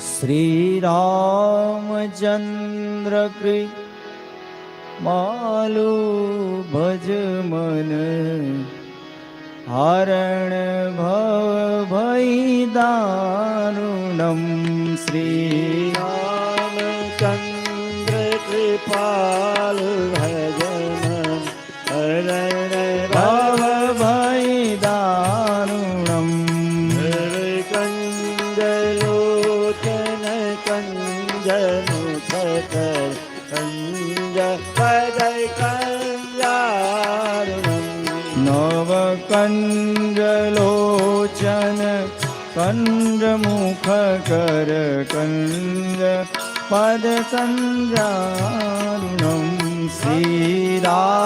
શ્રીરામચંદ્ર કૃ માલુ ભજ મન. હરણ ભય દારુણમ શ્રી રામચંદ્ર કંજલોચન કંજ મુખ કર કંજ પદ કંજારુણમ શ્રીરા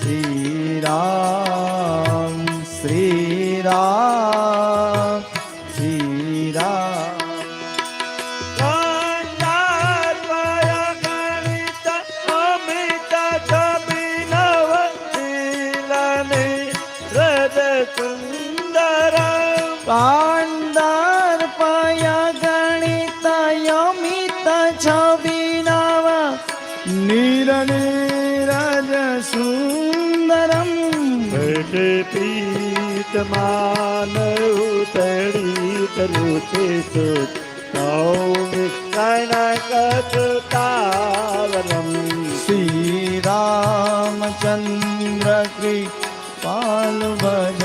શ્રીરામ કાંદાર પાયા ગણિત યમિત છબિનવ. નીર નીરજ સુંદરમ. પીત માન ઉતરી તરુચે છે. સૌમિ કનકતાવરમ શ્રી રામચંદ્ર કૃપાલ ભજ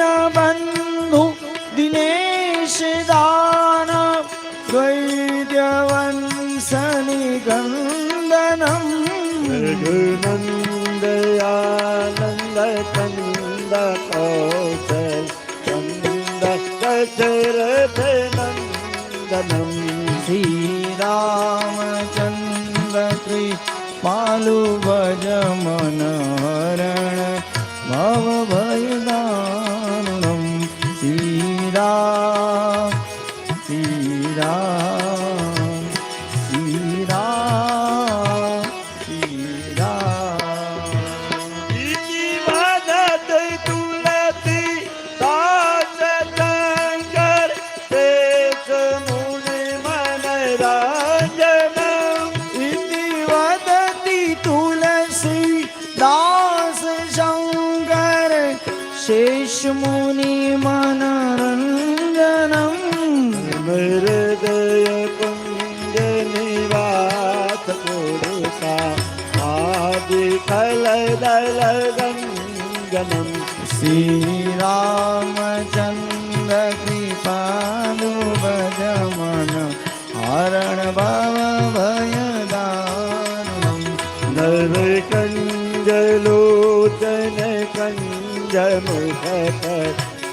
દીન બંધુ દિનેશ દાન વૈદ્યવંશની ગંદનમ રઘુનંદયાનંદ કંદ કૌશલ ચંદ દશરથ નંદનમ શ્રી રામચંદ્ર દાસ શંકર શેષ મુનિ મનરંજનમ હૃદય કુંજ નિવાસ પુરુષા આદિ ફલ દલ ગંજનમ શ્રી રામચંદ્ર કૃપાલુ ભજ મન હરણ ભવ ભય દાનમ દલ કંજલોચન કંજમુખ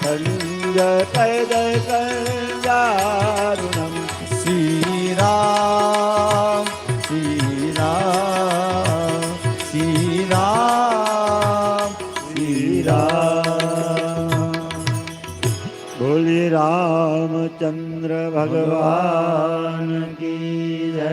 કંજ પદ કંજારુણમ શ્રીરામ શ્રીરામ શ્રીરામ શ્રીરામ બોલી રામચંદ્ર ભગવાન